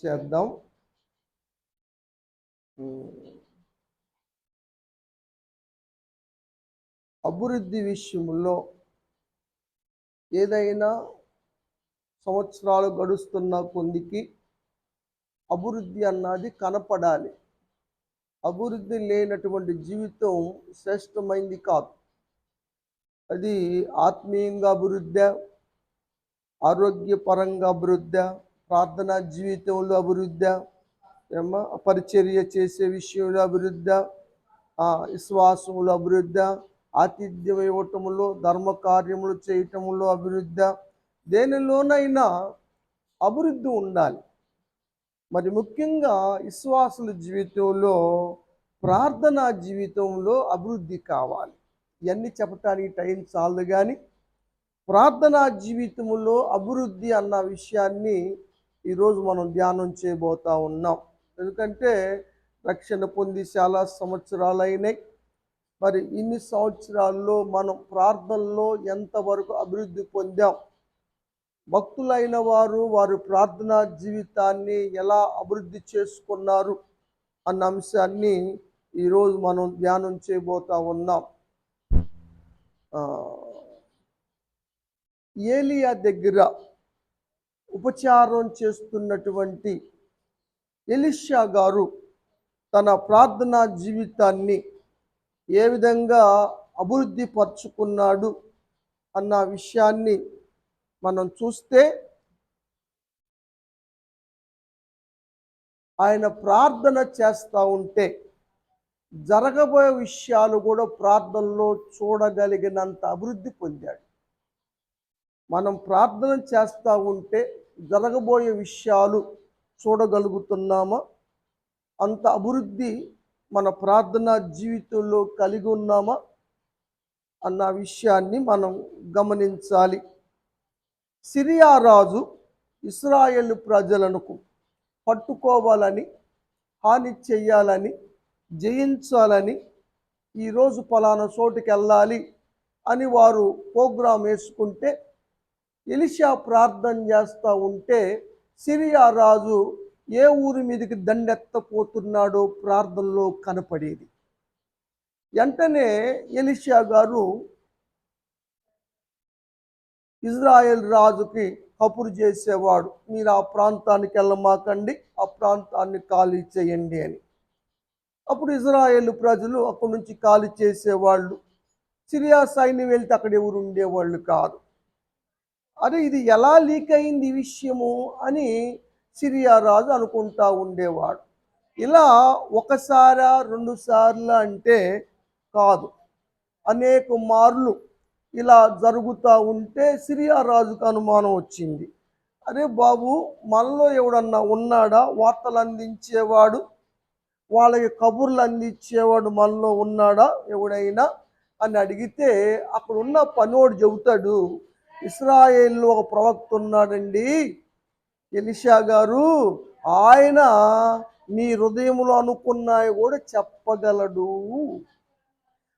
చేద్దాం. అభివృద్ధి విషయంలో ఏదైనా సంవత్సరాలు గడుస్తున్న కొందికి అభివృద్ధి అన్నది కనపడాలి. అభివృద్ధి లేనటువంటి జీవితం శ్రేష్టమైంది కాదు. అది ఆత్మీయంగా అభివృద్ధి ఆరోగ్యపరంగా అభివృద్ధి ప్రార్థనా జీవితంలో అభివృద్ధి ఏమో పరిచర్య చేసే విషయంలో అభివృద్ధి విశ్వాసములు అభివృద్ధి ఆతిథ్యం ఇవ్వటములో ధర్మ కార్యములు చేయటములో అభివృద్ధి. దేనిలోనైనా అభివృద్ధి ఉండాలి. మరి ముఖ్యంగా విశ్వాసుల జీవితంలో ప్రార్థనా జీవితంలో అభివృద్ధి కావాలి. ఇవన్నీ చెప్పటానికి టైం చాలదు కానీ ప్రార్థనా జీవితంలో అభివృద్ధి అన్న విషయాన్ని ఈరోజు మనం ధ్యానం చేయబోతా ఉన్నాం. ఎందుకంటే రక్షణ పొంది చాలా సంవత్సరాలు అయినాయి మరి ఇన్ని సంవత్సరాల్లో మనం ప్రార్థనలో ఎంతవరకు అభివృద్ధి పొందాం? భక్తులైన వారు వారి ప్రార్థనా జీవితాన్ని ఎలా అభివృద్ధి చేసుకున్నారు అన్న అంశాన్ని ఈరోజు మనం ధ్యానం చేయబోతా ఉన్నాం. ఏలియా దగ్గర ఉపచారం చేస్తున్నటువంటి ఎలిషా గారు తన ప్రార్థనా జీవితాన్ని ఏ విధంగా అభివృద్ధి పరుచుకున్నాడు అన్న విషయాన్ని మనం చూస్తే ఆయన ప్రార్థన చేస్తూ ఉంటే జరగబోయే విషయాలు కూడా ప్రార్థనలో చూడగలిగినంత అభివృద్ధి పొందాడు. మనం ప్రార్థన చేస్తూ ఉంటే జరగబోయే విషయాలు చూడగలుగుతున్నామా? అంత అభివృద్ధి మన ప్రార్థనా జీవితంలో కలిగి ఉన్నామా? అన్న విషయాన్ని మనం గమనించాలి. సిరియా రాజు ఇస్రాయేల్ ప్రజలను పట్టుకోవాలని హాని చెయ్యాలని జయించాలని ఈరోజు పలానా చోటుకి వెళ్ళాలి అని వారు ప్రోగ్రాం వేసుకుంటే ఎలిషా ప్రార్థన చేస్తూ ఉంటే సిరియా రాజు ఏ ఊరి మీదకి దండెత్తపోతున్నాడో ప్రార్థనలో కనపడేది. వెంటనే ఎలిషా గారు ఇజ్రాయెల్ రాజుకి కపురు చేసేవాడు మీరు ఆ ప్రాంతానికి వెళ్ళమాకండి ఆ ప్రాంతాన్ని ఖాళీ చేయండి అని. అప్పుడు ఇజ్రాయేల్ ప్రజలు అక్కడి నుంచి ఖాళీ చేసేవాళ్ళు. సిరియా సైన్యం వెళ్తే అక్కడ ఎవరు ఉండేవాళ్ళు కాదు. అరే ఇది ఎలా లీక్ అయింది ఈ విషయము అని సిరియా రాజు అనుకుంటా ఉండేవాడు. ఇలా ఒకసారా రెండు సార్లు అంటే కాదు. అనేక మార్లు ఇలా జరుగుతూ ఉంటే సిరియా రాజుకు అనుమానం వచ్చింది. అరే బాబు మనలో ఎవడన్నా ఉన్నాడా? వార్తలు అందించేవాడు? వాళ్ళకి కబుర్లు అందించేవాడు మనలో ఉన్నాడా? ఎవడైనా? అని అడిగితే అక్కడ ఉన్న పనోడు చెబుతాడు ఇస్రాయేల్లో ఒక ప్రవక్త ఉన్నాడండి. ఎలిషా గారు ఆయన నీ హృదయంలో అనుకున్నాయి కూడా చెప్పగలడు.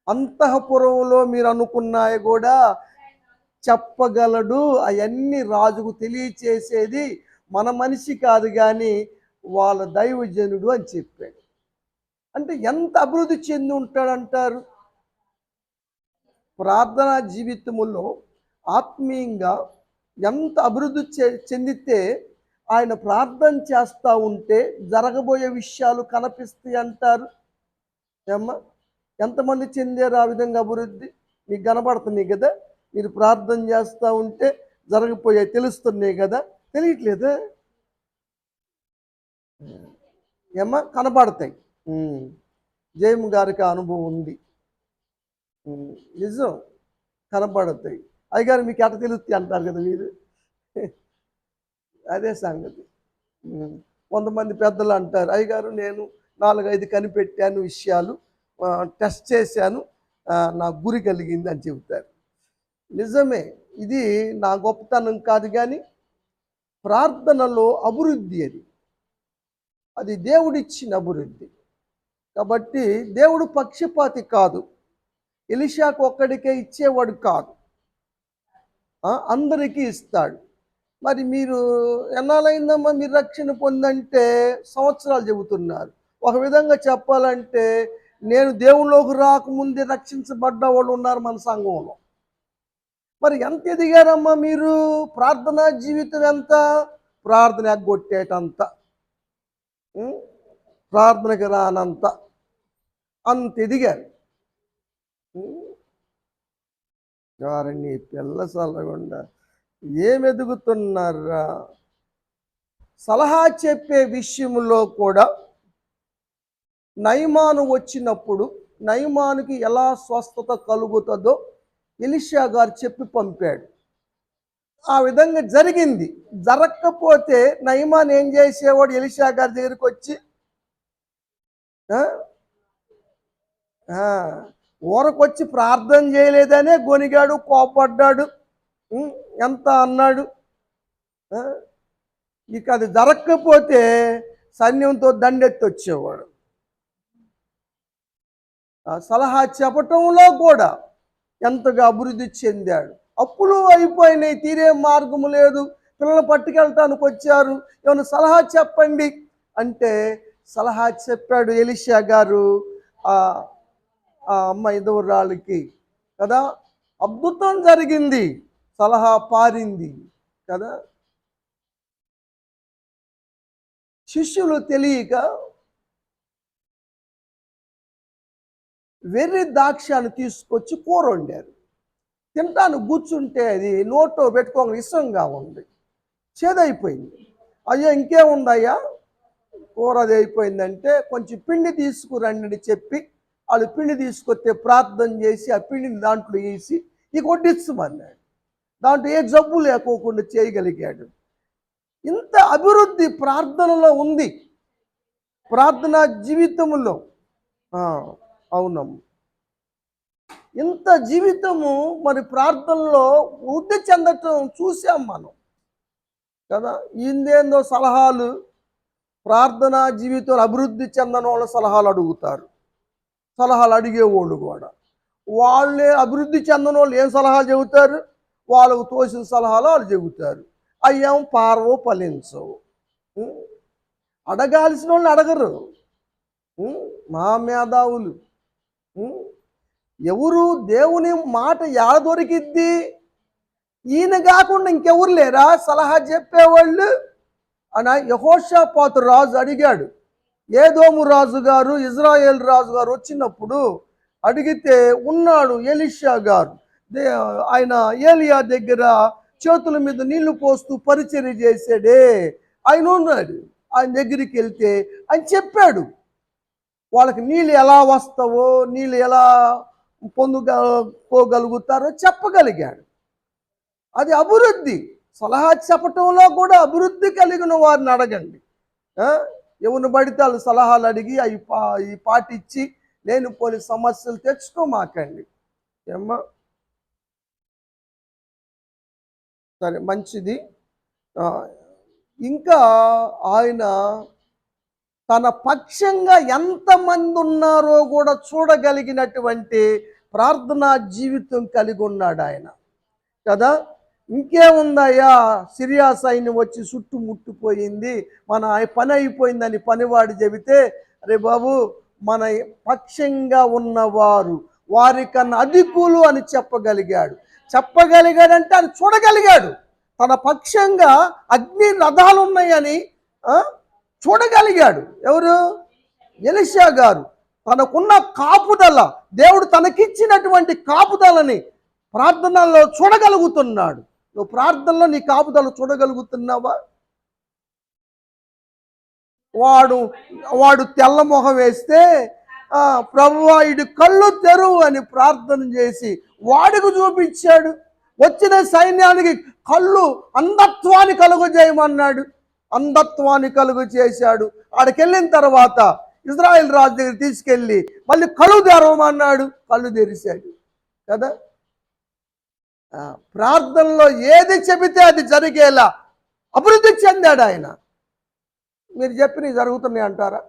అంతఃపురంలో మీరు అనుకున్నాయి కూడా చెప్పగలడు. అవన్నీ రాజుకు తెలియచేసేది మన మనిషి కాదు కానీ వాళ్ళ దైవజనుడు అని చెప్పాడు. అంటే ఎంత అభివృద్ధి చెంది ఉంటాడంటారు? ప్రార్థనా జీవితములో ఆత్మీయంగా ఎంత అభివృద్ధి చె- చెందితే ఆయన ప్రార్థన చేస్తూ ఉంటే జరగబోయే విషయాలు కనిపిస్తాయి అంటారు. ఏమ్మా? ఎంతమంది చెందారు ఆ విధంగా అభివృద్ధి? మీకు కనబడుతున్నాయి కదా. మీరు ప్రార్థన చేస్తూ ఉంటే జరగపోయాయి తెలుస్తున్నాయి కదా. తెలియట్లేదా? ఏమ్మా? కనబడతాయి. జయము గారికి అనుభవం ఉంది. నిజం. కనబడతాయి. అయ్యగారు మీకు ఎట తెలుస్తుంది అంటారు కదా మీరు? అదే సంగతి. కొంతమంది పెద్దలు అంటారు అయ్యగారు నేను నాలుగైదు కనిపెట్టాను విషయాలు టెస్ట్ చేశాను నాకు నా గురి కలిగింది అని చెబుతారు. నిజమే ఇది నా గొప్పతనం కాదు కానీ ప్రార్థనలో అభివృద్ధి అది. అది దేవుడిచ్చిన అభివృద్ధి. కాబట్టి దేవుడు పక్షపాతి కాదు. ఎలిషాకు ఒక్కడికే ఇచ్చేవాడు కాదు. అందరికీ ఇస్తాడు. మరి మీరు ఎన్నాలైందమ్మా మీరు రక్షణ పొందంటే సంవత్సరాలు చెబుతున్నారు. ఒక విధంగా చెప్పాలంటే నేను దేవుళ్ళలోకి రాకముందే రక్షించబడ్డ వాళ్ళు ఉన్నారు మన సంఘంలో. మరి ఎంత ఎదిగారమ్మా మీరు? ప్రార్థనా జీవితం ఎంత? ప్రార్థన ఎగ్గొట్టేటంత. ప్రార్థనకి రానంత. అంత ఎదిగారు. వారిని పిల్ల సలగుండా ఏం సలహా చెప్పే విషయంలో కూడా నయమాను వచ్చినప్పుడు నయమానుకి ఎలా స్వస్థత కలుగుతుందో ఎలిషా గారు చెప్పి పంపాడు. ఆ విధంగా జరిగింది. జరగకపోతే నయమాన్ ఏం చేసేవాడు? ఎలిషా గారి దగ్గరికి వచ్చి ఊరకొచ్చి ప్రార్థన చేయలేదనే గొనిగాడు కోపడ్డాడు ఎంత అన్నాడు? ఇక అది జరగకపోతే సైన్యంతో దండెత్తి వచ్చేవాడు సలహా చెప్పటంలో కూడా ఎంతగా అభివృద్ధి చెందాడు. అప్పులు అయిపోయినాయి తీరే మార్గము లేదు. పిల్లలు పట్టుకెళ్ళటానికి వచ్చారు. ఏమైనా సలహా చెప్పండి? అంటే సలహా చెప్పాడు ఎలిషా గారు. ఆ అమ్మ ఇదవరాళ్ళకి కదా? అద్భుతం జరిగింది. సలహా పారింది కదా? శిష్యులు తెలియక వెర్రి ద్రాక్షను తీసుకొచ్చి కూర వండారు తింటాను కూర్చుంటే అది నోట్లో పెట్టుకోగా ఇష్టంగా ఉంది. చేదైపోయింది. అయ్యో ఇంకేముందయ్యా? కూర అది అయిపోయిందంటే కొంచెం పిండి తీసుకురండి చెప్పి వాళ్ళు పిండి తీసుకొస్తే ప్రార్థన చేసి ఆ పిండిని దాంట్లో వేసి నీకు వడ్డిస్తామన్నాడు దాంట్లో ఏ జబ్బు లేకోకుండా చేయగలిగాడు. ఇంత అభివృద్ధి ప్రార్థనలో ఉంది. ప్రార్థనా జీవితంలో. అవునమ్మ. ఇంత జీవితము మరి ప్రార్థనలో వృద్ధి చెందటం చూసాం మనం. కదా? ఇందేందో సలహాలు. ప్రార్థనా జీవితంలో అభివృద్ధి చెందని వాళ్ళ సలహాలు అడుగుతారు. సలహాలు అడిగేవాళ్ళు కూడా. వాళ్ళే అభివృద్ధి చెందని వాళ్ళు ఏం సలహాలు చెబుతారు? వాళ్ళకు తోసిన సలహాలు వాళ్ళు చెబుతారు. అయ్యాం పారవు ఫలించవు. అడగాల్సిన వాళ్ళు అడగరు. మా మేధావులు. ఎవరు దేవుని మాట ఎలా దొరికిద్ది? ఈయన కాకుండా ఇంకెవరు లేరా? సలహా చెప్పేవాళ్ళు? అని యహోషాపాతు రాజు అడిగాడు. ఏదోము రాజు గారు ఇజ్రాయేల్ రాజు గారు వచ్చినప్పుడు అడిగితే ఉన్నాడు ఎలిషా గారు. ఆయన ఏలియా దగ్గర చేతుల మీద నీళ్ళు పోస్తూ పరిచర్య చేశాడే. ఆయన ఉన్నాడు. ఆయన దగ్గరికి వెళ్తే ఆయన చెప్పాడు వాళ్ళకి నీళ్ళు ఎలా వస్తావో నీళ్ళు ఎలా పొందుకోగలుగుతారో చెప్పగలిగాడు. అది అభివృద్ధి. సలహా చెప్పటంలో కూడా అభివృద్ధి కలిగిన వారిని అడగండి. ఎవరిని పడితే వాళ్ళు సలహాలు అడిగి అవి పా ఈ పాటిచ్చి నేను పోని సమస్యలు తెచ్చుకోమాకండి. ఏమ్మా? సరే మంచిది. ఇంకా ఆయన తన పక్షంగా ఎంతమంది ఉన్నారో కూడా చూడగలిగినటువంటి ప్రార్థనా జీవితం కలిగి ఉన్నాడు ఆయన కదా? ఇంకేముందయ్యా? సిరియా సైన్యం వచ్చి చుట్టుముట్టుపోయింది మన పని అయిపోయిందని పనివాడు చెబితే అరే బాబు మన పక్షంగా ఉన్నవారు వారికన్నా అధికులు అని చెప్పగలిగాడు. చెప్పగలిగాడంటే అని చూడగలిగాడు. తన పక్షంగా అగ్ని రథాలు ఉన్నాయని చూడగలిగాడు. ఎవరు? ఎలిషా గారు. తనకున్న కాపుదల దేవుడు తనకిచ్చినటువంటి కాపుదలని ప్రార్థనలో చూడగలుగుతున్నాడు. నువ్వు ప్రార్థనలో నీ కాపుదలు చూడగలుగుతున్నావా? వాడు వాడు తెల్ల మొహం వేస్తే ప్రభువాయుడు ప్రభువా ఇడు కళ్ళు తెరువు అని ప్రార్థన చేసి వాడికి చూపించాడు. వచ్చిన సైన్యానికి కళ్ళు అంధత్వాన్ని కలుగు చేయమన్నాడు. అంధత్వాన్ని కలుగు చేశాడు. ఆడికెళ్ళిన తర్వాత ఇజ్రాయెల్ రాజు దగ్గర తీసుకెళ్ళి మళ్ళీ కళ్ళు తెరవమన్నాడు. కళ్ళు తెరిశాడు కదా? ప్రార్థనలో ఏది చెబితే అది జరిగేలా అభివృద్ధి చెందాడు ఆయన. మీరు చెప్పినవి జరుగుతున్నాయి అంటారా?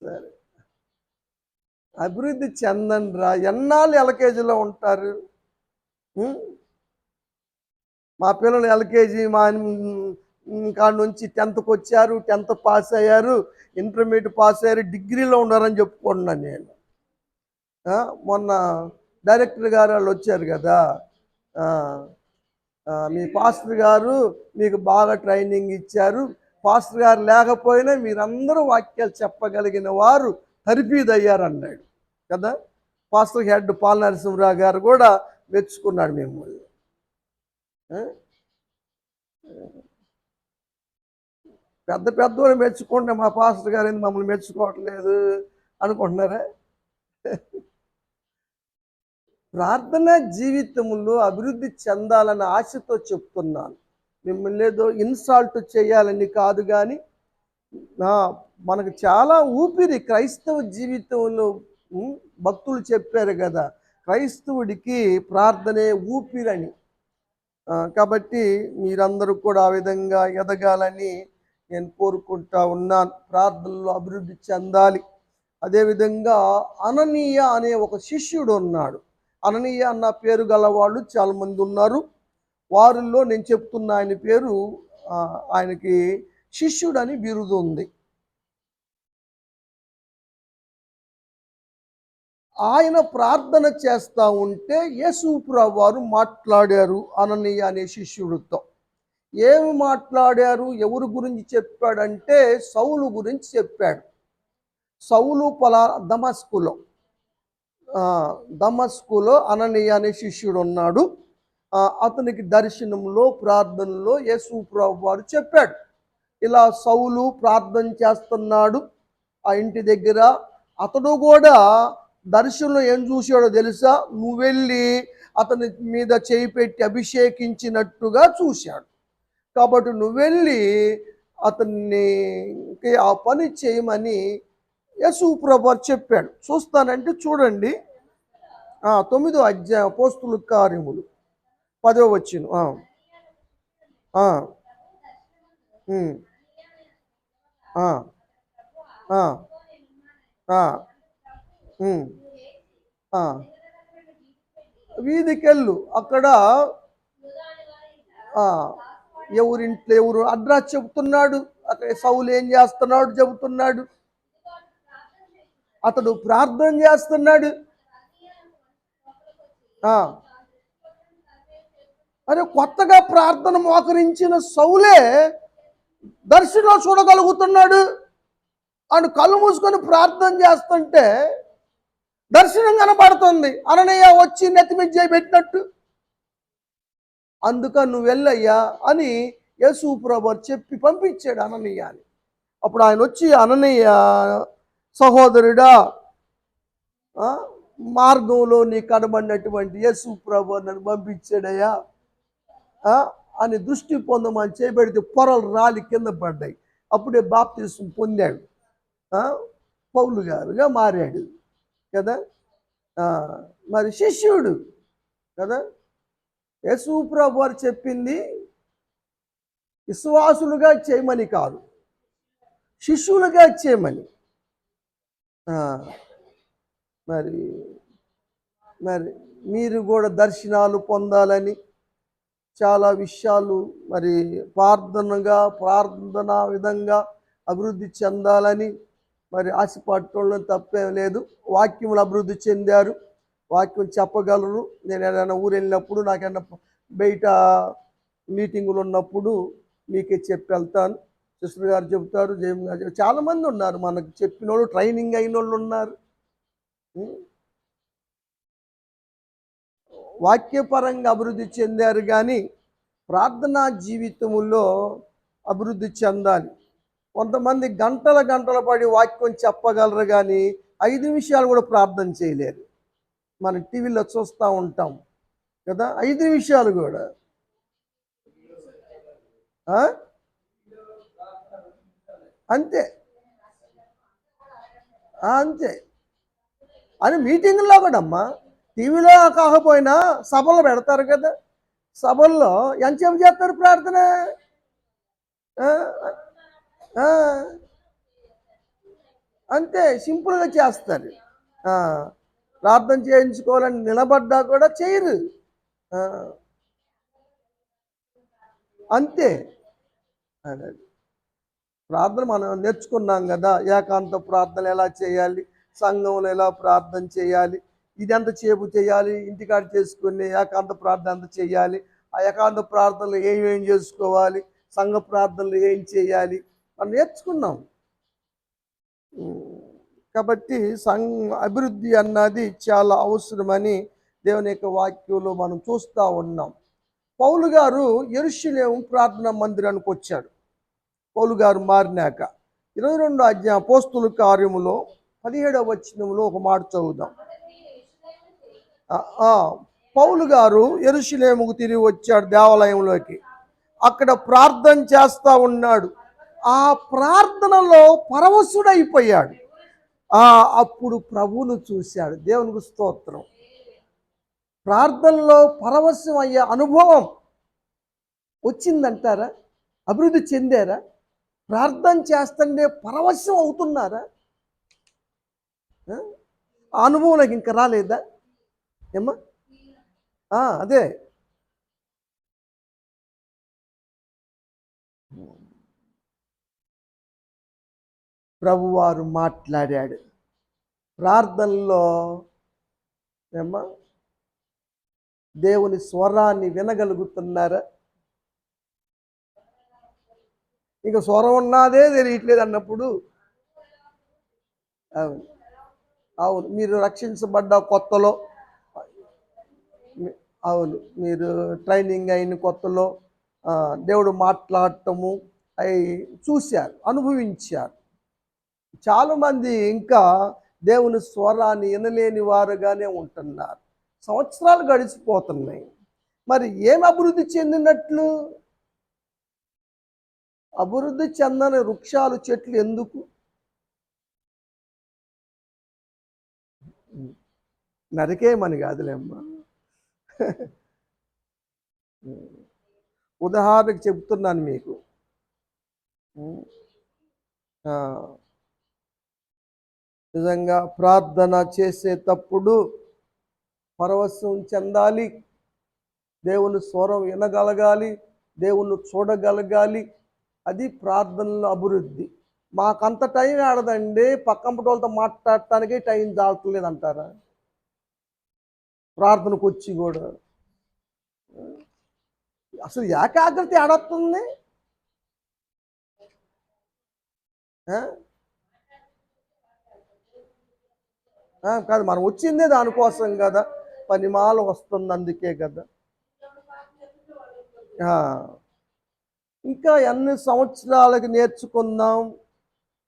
సరే. అభివృద్ధి చెందండి రా ఎన్నాళ్ళు ఎల్కేజీలో ఉంటారు? మా పిల్లలు ఎల్కేజీ మా కాడ నుంచి టెన్త్కి వచ్చారు టెన్త్ పాస్ అయ్యారు ఇంటర్మీడియట్ పాస్ అయ్యారు డిగ్రీలో ఉన్నారని చెప్పుకుంటున్నాను నేను. మొన్న డైరెక్టర్ గారు వాళ్ళు వచ్చారు కదా. మీ పాస్టర్ గారు మీకు బాగా ట్రైనింగ్ ఇచ్చారు. పాస్టర్ గారు లేకపోయినా మీరందరూ వాక్యాలు చెప్పగలిగిన వారు తరిపీదయ్యారు అన్నాడు. కదా? పాస్టర్ హెడ్ పాల్ నరసింహరావు గారు కూడా మెచ్చుకున్నాడు మిమ్మల్ని. పెద్ద పెద్దవాళ్ళు మెచ్చుకుంటే మా పాస్టర్ గారు మమ్మల్ని మెచ్చుకోవట్లేదు అనుకుంటున్నారా? ప్రార్థన జీవితంలో అభివృద్ధి చెందాలన్న ఆశతో చెప్తున్నాను. మిమ్మల్ని ఏదో ఇన్సాల్ట్ చేయాలని కాదు కానీ నా మనకు చాలా ఊపిరి క్రైస్తవ జీవితంలో భక్తులు చెప్పారు కదా క్రైస్తవుడికి ప్రార్థనే ఊపిరని. కాబట్టి మీరందరూ కూడా ఆ విధంగా ఎదగాలని నేను కోరుకుంటా ఉన్నాను. ప్రార్థనలో అభివృద్ధి చెందాలి. అదేవిధంగా అననీయ అనే ఒక శిష్యుడు ఉన్నాడు. అననీయ అన్న పేరు గలవాళ్ళు చాలామంది ఉన్నారు. వారిలో నేను చెప్తున్న ఆయన పేరు ఆయనకి శిష్యుడని బిరుదు ఉంది. ఆయన ప్రార్థన చేస్తూ ఉంటే యేసుప్రభు వారు మాట్లాడారు అననీయ అనే శిష్యుడితో. ఏమి మాట్లాడారు? ఎవరి గురించి చెప్పాడంటే సౌలు గురించి చెప్పాడు. సౌలు పలా దమస్కులో. దమస్కులో అననీయ అనే శిష్యుడు ఉన్నాడు అతనికి దర్శనంలో ప్రార్థనలో యేసు ప్రభు వారు చెప్పాడు. ఇలా సౌలు ప్రార్థన చేస్తున్నాడు. ఆ ఇంటి దగ్గర అతడు కూడా దర్శనంలో ఏం చూశాడో తెలుసా? నువ్వు వెళ్ళి అతని మీద చేయి పెట్టి అభిషేకించినట్టుగా చూశాడు. కాబట్టి నువ్వు వెళ్ళి అతన్ని ఆ పని చేయమని యేసు ప్రభు చెప్పాడు. చూస్తానంటే చూడండి. తొమ్మిదో అధ్యాయ పోస్తుల కార్యములు. పదో వచ్చిన వీధికెళ్ళు. అక్కడ ఎవరింట్లో ఎవరు అడ్రస్ చెబుతున్నాడు. అక్కడ సౌలు ఏం చేస్తున్నాడు? చెబుతున్నాడు. అతడు ప్రార్థన చేస్తున్నాడు. అరే కొత్తగా ప్రార్థన మోకరించిన సౌలే దర్శనం చూడగలుగుతున్నాడు. అని కళ్ళు మూసుకొని ప్రార్థన చేస్తుంటే దర్శనం కనబడుతుంది. అననయ్య వచ్చి నెత్తి మీద చేయి పెట్టినట్టు అందుక నువ్వు వెళ్ళయ్యా అని యేసు ప్రభు చెప్పి పంపించాడు అననయ్య అని అప్పుడు ఆయన వచ్చి అననయ్య సహోదరుడా మార్గంలో నీ కనబడినటువంటి యేసు ప్రభు నన్ను పంపించాడయ్యా అని దృష్టి పొందమని చేపెడితే పొరలు రాలి కింద పడ్డాయి. అప్పుడే బాప్తీసం పొందాడు. పౌలు గారుగా మారాడు. కదా? మరి శిష్యుడు. కదా? యేసు ప్రభు వారు చెప్పింది విశ్వాసులుగా చేయమని కాదు శిష్యులుగా చేయమని. మరి మరి మీరు కూడా దర్శనాలు పొందాలని చాలా విషయాలు మరి ప్రార్థనగా ప్రార్థన విధంగా అభివృద్ధి చెందాలని మరి ఆశపడటంలో తప్పేం లేదు. వాక్యములు అభివృద్ధి చెందారు. వాక్యం చెప్పగలరు. నేను ఏదైనా ఊరు వెళ్ళినప్పుడు నాకైనా బయట మీటింగులు ఉన్నప్పుడు మీకే చెప్పి వెళ్తాను. సిస్టర్ గారు చెబుతారు జయం గారు చాలామంది ఉన్నారు. మనకు చెప్పిన వాళ్ళు ట్రైనింగ్ అయిన వాళ్ళు ఉన్నారు వాక్యపరంగా అభివృద్ధి చెందారు కానీ ప్రార్థనా జీవితములో అభివృద్ధి చెందాలి. కొంతమంది గంటల గంటల పడి వాక్యం చెప్పగలరు కానీ ఐదు నిమిషాలు కూడా ప్రార్థన చేయలేరు. మనం టీవీలో చూస్తూ ఉంటాం. కదా? ఐదు నిమిషాలు కూడా. అంతే. అంతే. అని మీటింగుల్లో కూడా అమ్మా టీవీలో కాకపోయినా సభలు పెడతారు కదా. సభల్లో ఎంతసేపు చేస్తారు ప్రార్థన. అంతే సింపుల్గా చేస్తారు. ప్రార్థన చేయించుకోవాలని నిలబడ్డా కూడా చేయరు. అంతే. అదే. ప్రార్థన మనం నేర్చుకున్నాం కదా ఏకాంత ప్రార్థన ఎలా చేయాలి సంఘంలో ఎలా ప్రార్థన చేయాలి ఇది ఎంత చేపు చేయాలి ఇంటికాడ చేసుకుని ఏకాంత ప్రార్థన ఎంత చేయాలి ఆ ఏకాంత ప్రార్థనలు ఏం ఏం చేసుకోవాలి సంఘ ప్రార్థనలు ఏం చేయాలి మనం నేర్చుకున్నాం. కాబట్టి సంఘ అభివృద్ధి అన్నది చాలా అవసరమని దేవుని యొక్క వాక్యంలో మనం చూస్తూ ఉన్నాం. పౌలు గారు ఎరుషులేం ప్రార్థనా మందిరానికి వచ్చాడు. పౌలు గారు మారినాక. ఇరవై రెండు అధ్యాయ పోస్తుల కార్యములో పదిహేడవ వచనంలో ఒక మాట చదువుదాం. పౌలు గారు ఎరుషులేముకు తిరిగి వచ్చాడు దేవాలయంలోకి. అక్కడ ప్రార్థన చేస్తూ ఉన్నాడు. ఆ ప్రార్థనలో పరవశుడైపోయాడు. అప్పుడు ప్రభువును చూశాడు. దేవునికి స్తోత్రం. ప్రార్థనలో పరవశం అయ్యే అనుభవం వచ్చిందంటారా? అభివృద్ధి చెందారా? ప్రార్థన చేస్తుంటే పరవశం అవుతున్నారా? ఆ? అనుభవం నాకు ఇంకా రాలేదా? ఏమ్మా? అదే. ప్రభువారు మాట్లాడాడు. ప్రార్థనలో ఏమ్మా? దేవుని స్వరాన్ని వినగలుగుతున్నారా? ఇక స్వరం ఉన్నదే తెలియట్లేదు అన్నప్పుడు. అవును. మీరు రక్షించబడ్డ కొత్తలో. అవును. మీరు ట్రైనింగ్ అయిన కొత్తలో దేవుడు మాట్లాడటము అవి చూశారు అనుభవించారు. చాలామంది ఇంకా దేవుని స్వరాన్ని వినలేని వారుగానే ఉంటున్నారు. సంవత్సరాలు గడిచిపోతున్నాయి. మరి ఏం అభివృద్ధి చెందినట్లు? అభివృద్ధి చెందని వృక్షాలు చెట్లు ఎందుకు? నరికేయమని కాదులేమ్మా. ఉదాహరణకు చెప్తున్నాను మీకు. నిజంగా ప్రార్థన చేసేటప్పుడు పరవశం చెందాలి దేవుని స్వరం వినగలగాలి దేవుణ్ణి చూడగలగాలి అది ప్రార్థనలో అభివృద్ధి. మాకంత టైం ఆడదండి పక్కంపటి వాళ్ళతో మాట్లాడటానికి టైం చాలట్లేదు అంటారా ప్రార్థనకు వచ్చి కూడా. అసలు ఏకాగ్రత ఆడొస్తుంది కాదు మనం వచ్చిందే దానికోసం కదా. పనిమాల వస్తుంది అందుకే కదా ఇంకా ఎన్ని సంవత్సరాలకు నేర్చుకుందాం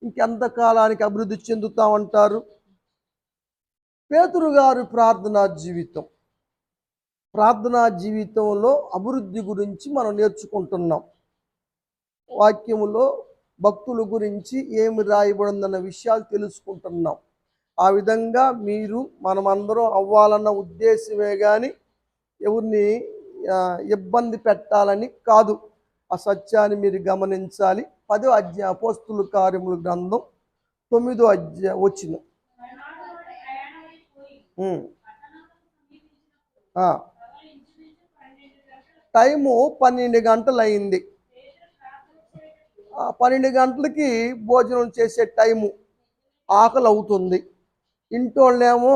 ఇంకెంత కాలానికి అభివృద్ధి చెందుతామంటారు పేతురు గారి ప్రార్థనా జీవితం. ప్రార్థనా జీవితంలో అభివృద్ధి గురించి మనం నేర్చుకుంటున్నాం. వాక్యములో భక్తుల గురించి ఏమి రాయబడిందన్న విషయాలు తెలుసుకుంటున్నాం. ఆ విధంగా మీరు మనమందరం అవ్వాలన్న ఉద్దేశమే కానీ ఎవరిని ఇబ్బంది పెట్టాలని కాదు. ఆ సత్యాన్ని మీరు గమనించాలి. పదో అధ్యాయ అపోస్తుల కార్యముల గ్రంథం తొమ్మిదో అధ్యాయ వచ్చిన. టైము పన్నెండు గంటలు అయింది పన్నెండు గంటలకి భోజనం చేసే టైము ఆకలి అవుతుంది ఇంటోళ్ళేమో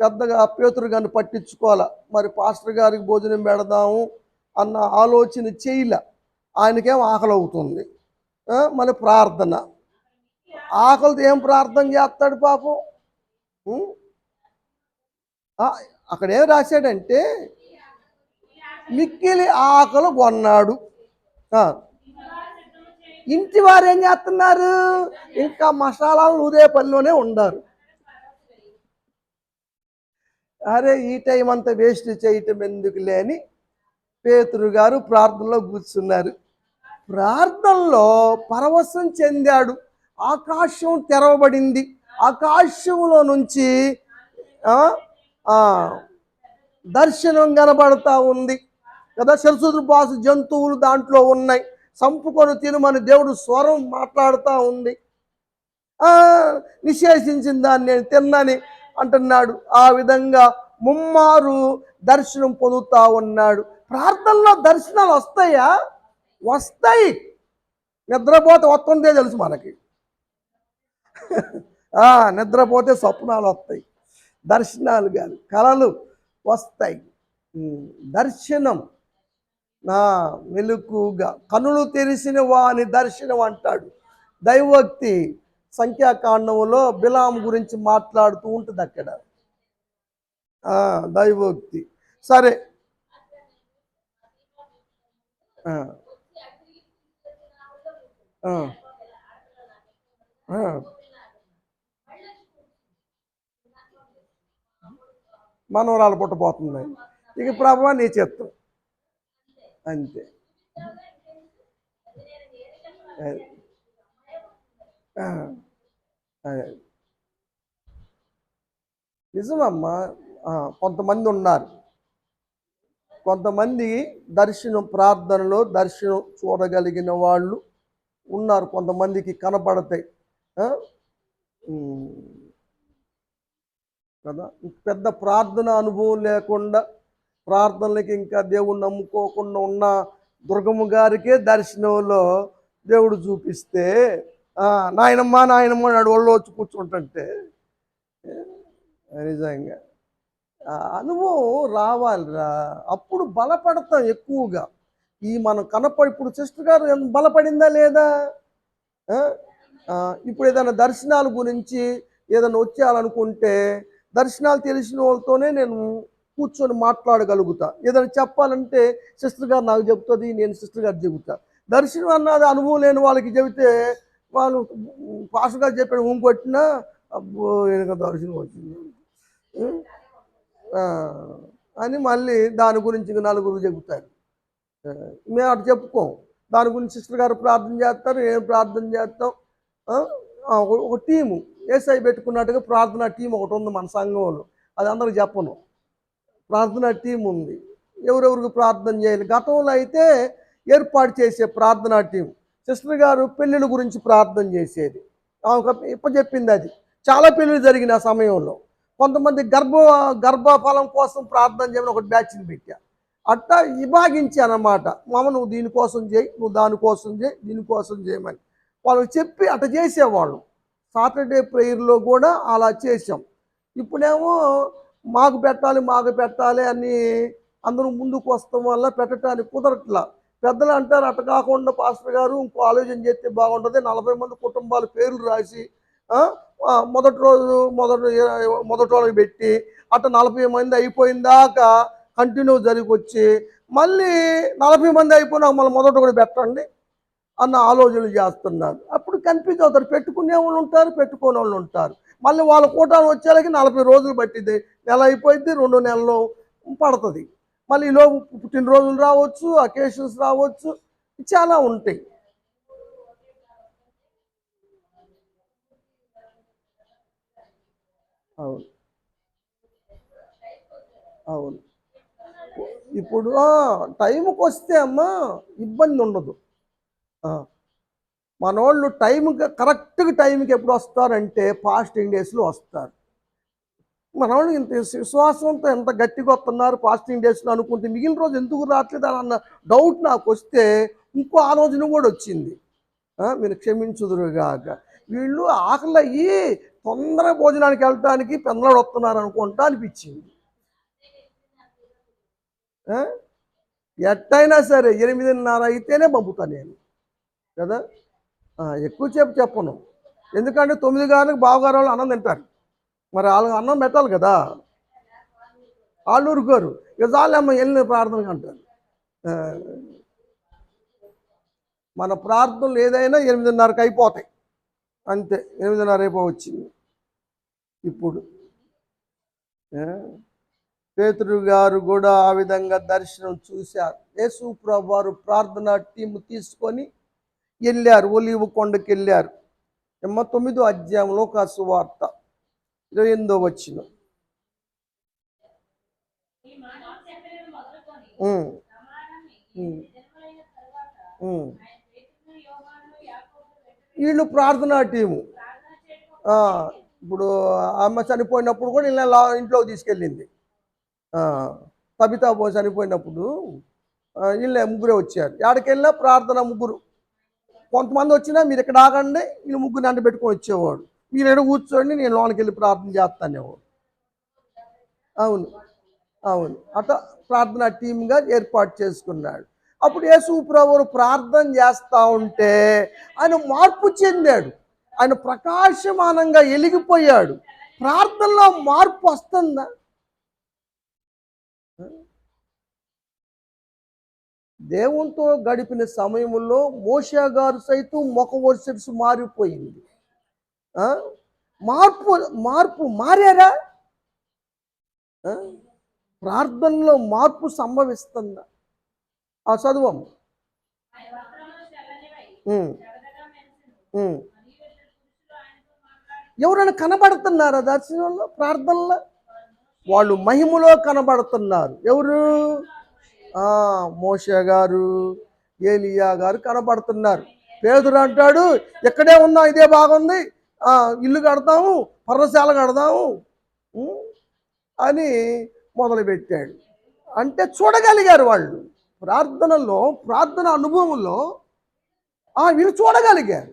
పెద్దగా పేతురు గారిని పట్టించుకోవాలి. మరి పాస్టర్ గారికి భోజనం పెడదాము అన్న ఆలోచన చేయలే. ఆయనకేం ఆకలి అవుతుంది ఆ, మరి ప్రార్థన. ఆకలితో ఏం ప్రార్థన చేస్తాడు పాపం? అక్కడ ఏం రాశాడంటే మిక్కిలి ఆకలి కొన్నాడు. ఇంటి వారు ఏం చేస్తున్నారు? ఇంకా మసాలాలు నూరే పనిలోనే ఉండారు. అరే ఈ టైం అంతా వేస్ట్ చేయటం ఎందుకు లేని పేతురు గారు ప్రార్థనలో కూర్చున్నారు. ప్రార్థనలో పరవశం చెందాడు. ఆకాశం తెరవబడింది. ఆకాశంలో నుంచి దర్శనం కనబడతా ఉంది. కదా సరస్వతి జంతువులు దాంట్లో ఉన్నాయి. సంపుకొని తినమని దేవుడు స్వరం మాట్లాడుతూ ఉంది. ఆ, నిషేధించిన దాన్ని నేను తిన్నని అంటున్నాడు. ఆ విధంగా ముమ్మారు దర్శనం పొందుతా ఉన్నాడు. ప్రార్థనలో దర్శనాలు వస్తాయా? వస్తాయి. నిద్రపోతే వస్తుందే తెలుసు మనకి. నిద్రపోతే స్వప్నాలు వస్తాయి. దర్శనాలు కానీ కళలు వస్తాయి. దర్శనం నా మెలుకుగా కనులు తెరిసిన వాని దర్శనం అంటాడు. దైవోక్తి సంఖ్యాకాండంలో బిలాం గురించి మాట్లాడుతూ ఉంటుంది అక్కడ. దైవోక్తి. సరే. మనవరాలు పుట్టబోతుంది ఇక ప్రభావ నీ చిత్తం. అంతే. అదే. నిజమమ్మా. కొంతమంది ఉన్నారు. కొంతమంది దర్శనం ప్రార్థనలో దర్శనం చూడగలిగిన వాళ్ళు ఉన్నారు కొంతమందికి కనపడతాయి. కదా? పెద్ద ప్రార్థన అనుభవం లేకుండా ప్రార్థనలకి ఇంకా దేవుణ్ణి నమ్ముకోకుండా ఉన్న దుర్గమ్మ గారికే దర్శనంలో దేవుడు చూపిస్తే నాయనమ్మ నాయనమ్మ నాడు వాళ్ళు వచ్చి కూర్చుంటుంటే నిజంగా. ఆ అనుభవం రావాలిరా. అప్పుడు బలపడతాం ఎక్కువగా. ఈ మనం కనపడి ఇప్పుడు సిస్టర్ గారు బలపడిందా లేదా? ఇప్పుడు ఏదైనా దర్శనాల గురించి ఏదైనా వచ్చేయాలనుకుంటే దర్శనాలు తెలిసిన వాళ్ళతోనే నేను కూర్చొని మాట్లాడగలుగుతా. ఏదైనా చెప్పాలంటే సిస్టర్ గారు నాకు చెబుతుంది నేను సిస్టర్ గారు చెబుతా. దర్శనం అన్నది అనుభవం లేని వాళ్ళకి చెబితే వాళ్ళు పాస్టర్ గారు చెప్పాడు ఊం కొట్టినా అబ్బో ఈయనకు దర్శనం వచ్చింది. అని మళ్ళీ దాని గురించి నలుగురు చెబుతారు. మేము అటు చెప్పుకోం దాని గురించి సిస్టర్ గారు ప్రార్థన చేస్తారు ఏం ప్రార్థన చేస్తాం? ఒక- టీము ఏసై పెట్టుకున్నట్టుగా ప్రార్థన టీం ఒకటి ఉంది మన సంఘంలో. అది అందరికి చెప్పను. ప్రార్థన టీం ఉంది. ఎవరెవరికి ప్రార్థన చేయాలి? గతంలో అయితే ఏర్పాటు చేసే ప్రార్థనా టీం. సిస్టర్ గారు పెళ్ళిళ్ళ గురించి ప్రార్థన చేసేది. ఇప్ప చెప్పింది అది. చాలా పెళ్ళిళ్ళు జరిగిన ఆ సమయంలో. కొంతమంది గర్భ గర్భఫలం కోసం ప్రార్థన చేయమని ఒకటి బ్యాచ్ని పెట్టారు అట్టా విభాగించి అన్నమాట. మామ నువ్వు దీనికోసం చేయి నువ్వు దానికోసం చేయి దీనికోసం చేయమని వాళ్ళకి చెప్పి అట్ట చేసేవాళ్ళు. సాటర్డే ప్రేయర్లో కూడా అలా చేసాం ఇప్పుడేమో మాకు పెట్టాలి మాకు పెట్టాలి అని అందరూ ముందుకు వస్తాం వల్ల పెట్టడానికి కుదరట్లా. పెద్దలు అంటారు అట్ట కాకుండా పాస్టర్ గారు ఇంకో ఆలోచన చేస్తే బాగుంటుంది. నలభై మంది కుటుంబాల పేర్లు రాసి మొదటి రోజు మొదటి మొదటి వాళ్ళకి పెట్టి అట్ట నలభై మంది అయిపోయిందాక కంటిన్యూ జరిగి వచ్చి మళ్ళీ నలభై మంది అయిపోయినా మళ్ళీ మొదట కూడా పెట్టండి అన్న ఆలోచనలు చేస్తున్నారు. అప్పుడు కన్ఫ్యూజ్ అవుతారు. పెట్టుకునే వాళ్ళు ఉంటారు పెట్టుకునే వాళ్ళు ఉంటారు. మళ్ళీ వాళ్ళ కూటాలు వచ్చేలాకి నలభై రోజులు పట్టింది నెల అయిపోయింది రెండు నెలలు పడుతుంది. మళ్ళీ ఈలోపు పుట్టినరోజులు రావచ్చు అకేషన్స్ రావచ్చు చాలా ఉంటాయి. అవును. అవును. ఇప్పుడు టైంకి వస్తే అమ్మా ఇబ్బంది ఉండదు మనోళ్ళు టైంకి కరెక్ట్గా టైంకి ఎప్పుడు వస్తారంటే ఫాస్టింగ్ డేస్లో వస్తారు. మనవాళ్ళు ఇంత విశ్వాసంతో ఎంత గట్టిగా వస్తున్నారు ఫాస్టింగ్ డేస్లో అనుకుంటే మిగిలిన రోజు ఎందుకు రావట్లేదు అన్న డౌట్ నాకు వస్తే ఇంకో ఆలోచన కూడా వచ్చింది. మీరు క్షమించుదురుగాక. వీళ్ళు ఆకలి అయ్యి తొందరగా భోజనానికి వెళ్ళటానికి పెందలాడు వస్తున్నారు అనుకుంటా అనిపించింది. ఎట్టయినా సరే ఎనిమిదిన్నర అయితేనే పంపుతా నేను. కదా? ఎక్కువసేపు చెప్పను. ఎందుకంటే తొమ్మిది గారికి బావగారు వాళ్ళు అన్నం తింటారు. మరి వాళ్ళు అన్నం పెట్టాలి కదా? వాళ్ళు ఊరుకోరు. ఇక చాలమ్మ వెళ్ళిన ప్రార్థనకు అంటారు. మన ప్రార్థనలు ఏదైనా ఎనిమిదిన్నరకు అయిపోతాయి. అంతే. ఎనిమిదిన్నర అయిపోవచ్చింది ఇప్పుడు. పేతురు గారు కూడా ఆ విధంగా దర్శనం చూశారు. యేసు ప్రభు వారు ప్రార్థన టీం తీసుకొని వెళ్ళారు ఒలివు కొండకి వెళ్ళారు ఎమ్మ తొమ్మిదో అధ్యాయంలో ఒక సువార్త ఇరవై ఎనిమిదో వచ్చిన వీళ్ళు ప్రార్థనా టీము. ఇప్పుడు అమ్మ చనిపోయినప్పుడు కూడా ఇలా ఇంట్లోకి తీసుకెళ్ళింది. తబితా బో చనిపోయినప్పుడు ఆ, వీళ్ళే ముగ్గురే వచ్చారు. ఎక్కడికెళ్ళినా ప్రార్థన ముగ్గురు. కొంతమంది వచ్చినా మీరు ఇక్కడ ఆగండి వీళ్ళు ముగ్గురు అంట పెట్టుకొని వచ్చేవాడు. మీరు ఎక్కడ కూర్చోండి నేను లోనికి వెళ్ళి ప్రార్థన చేస్తానేవాడు అవును అవును. అట ప్రార్థన టీమ్గా ఏర్పాటు చేసుకున్నాడు. అప్పుడు యేసు ప్రభువు ప్రార్థన చేస్తూ ఉంటే ఆయన మార్పు చెందాడు. ఆయన ప్రకాశమానంగా వెలిగిపోయాడు ప్రార్థనలో మార్పు వస్తుందా? దేవునితో గడిపిన సమయంలో మోషా గారు సైతం ముఖ వర్షన్స్ మారిపోయింది. ఆ? మార్పు మార్పు మారారా? ఆ? ప్రార్థనలో మార్పు సంభవిస్తుందా? ఆ చదువం. ఎవరైనా కనబడుతున్నారా దర్శనంలో ప్రార్థనలో? వాళ్ళు మహిమలో కనబడుతున్నారు. ఎవరు? మోషే గారు ఏలియా గారు కనబడుతున్నారు. పేదరు అంటాడు ఎక్కడే ఉన్నా ఇదే బాగుంది. ఇల్లు కడతాము పర్ణశాల కడదాము అని మొదలుపెట్టాడు. అంటే చూడగలిగారు వాళ్ళు. ప్రార్థనలో ప్రార్థన అనుభవంలో వీళ్ళు చూడగలిగారు.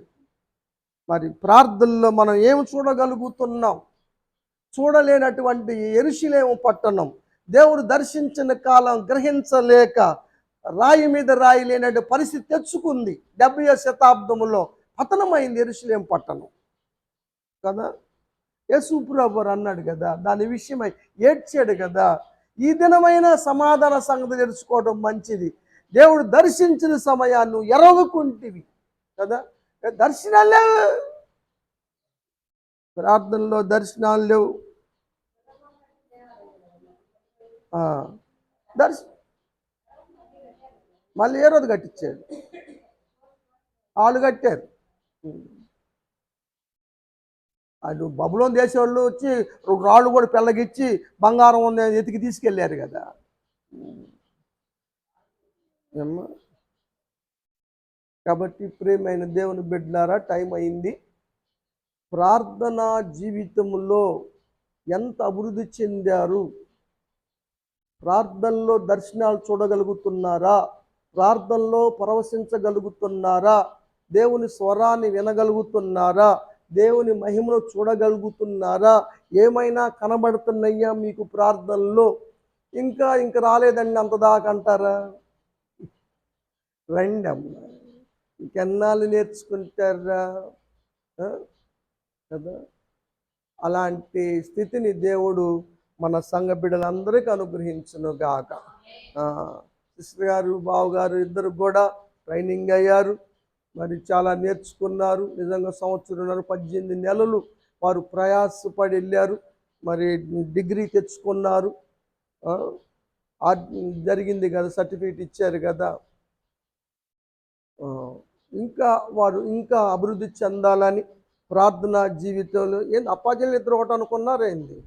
మరి ప్రార్థనలో మనం ఏమి చూడగలుగుతున్నాం? చూడలేనటువంటి ఎరుషులేము పట్టణం. దేవుడు దర్శించిన కాలం గ్రహించలేక రాయి మీద రాయి లేనటువంటి పరిస్థితి తెచ్చుకుంది. డెబ్బై శతాబ్దంలో పతనమైంది ఎరుషులేం పట్టణం. కదా? యేసుప్రభు అన్నాడు కదా దాని విషయమై ఏడ్చాడు కదా ఈ దినమైన సమాధాన సంగతి తెలుసుకోవడం మంచిది. దేవుడు దర్శించిన సమయాన్ని నువ్వు కదా? దర్శనాలే ప్రార్థనలో దర్శనాలు లేవు. దర్శ మళ్ళీ ఏ రోజు కట్టించాడు? వాళ్ళు కట్టారు. అటు బబులోని దేశవాళ్ళు వచ్చి రాళ్ళు కూడా పెళ్ళగిచ్చి బంగారం ఉంది అని ఎతికి తీసుకెళ్ళారు కదా. ఏమ్మా? కాబట్టి ప్రేమైన దేవుని బిడ్డారా టైం అయింది. ప్రార్థనా జీవితంలో ఎంత అభివృద్ధి చెందారు? ప్రార్థనలో దర్శనాలు చూడగలుగుతున్నారా? ప్రార్థనలో పరవశించగలుగుతున్నారా? దేవుని స్వరాన్ని వినగలుగుతున్నారా? దేవుని మహిమను చూడగలుగుతున్నారా? ఏమైనా కనబడుతున్నాయా మీకు ప్రార్థనలో? ఇంకా ఇంకా రాలేదండి అంత దాకా అంటారా? రండి అమ్మ ఇంకెన్నాళ్ళు నేర్చుకుంటారా? కదా? అలాంటి స్థితిని దేవుడు మన సంఘ బిడ్డలందరికీ అనుగ్రహించను గాక. సిస్టర్ గారు బావు గారు ఇద్దరు కూడా ట్రైనింగ్ అయ్యారు. మరి చాలా నేర్చుకున్నారు. నిజంగా సంవత్సరంన్నర పద్దెనిమిది నెలలు వారు ప్రయాసపడి వెళ్ళారు. మరి డిగ్రీ తెచ్చుకున్నారు. జరిగింది కదా సర్టిఫికేట్ ఇచ్చారు కదా. ఇంకా వారు ఇంకా అభివృద్ధి చెందాలని ప్రార్థన జీవితంలో ఏంది? అప్పాజీలు ఇద్దరు ఒకటి అనుకున్నారేంది?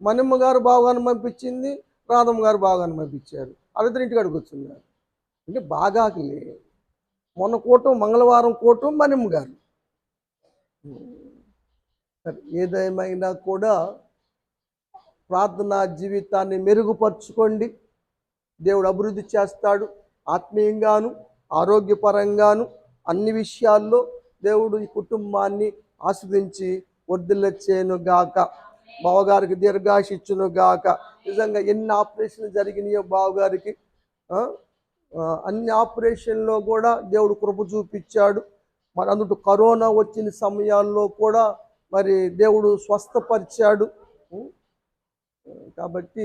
మనమ్మ గారు బాగాను పంపించింది రాధమ్మ గారు బాగాను పంపించారు. వాళ్ళిద్దరు ఇంటికాడికి వచ్చిన్నారు అంటే బాగాకిలే మొన్న కూటం మంగళవారం కూటం మనమ్మ గారు. సరే, ఏదేమైనా కూడా ప్రార్థనా జీవితాన్ని మెరుగుపరుచుకోండి. దేవుడు అభివృద్ధి చేస్తాడు. ఆత్మీయంగాను ఆరోగ్యపరంగాను అన్ని విషయాల్లో దేవుడు ఈ కుటుంబాన్ని ఆస్వాదించి వర్ధిల్లచ్చేను గాక. బావగారికి దీర్ఘాశ ఇచ్చును గాక. నిజంగా ఎన్ని ఆపరేషన్లు జరిగినాయో బావగారికి అన్ని ఆపరేషన్లో కూడా దేవుడు కృప చూపించాడు. మరి అందుకు కరోనా వచ్చిన సమయాల్లో కూడా మరి దేవుడు స్వస్థపరిచాడు. కాబట్టి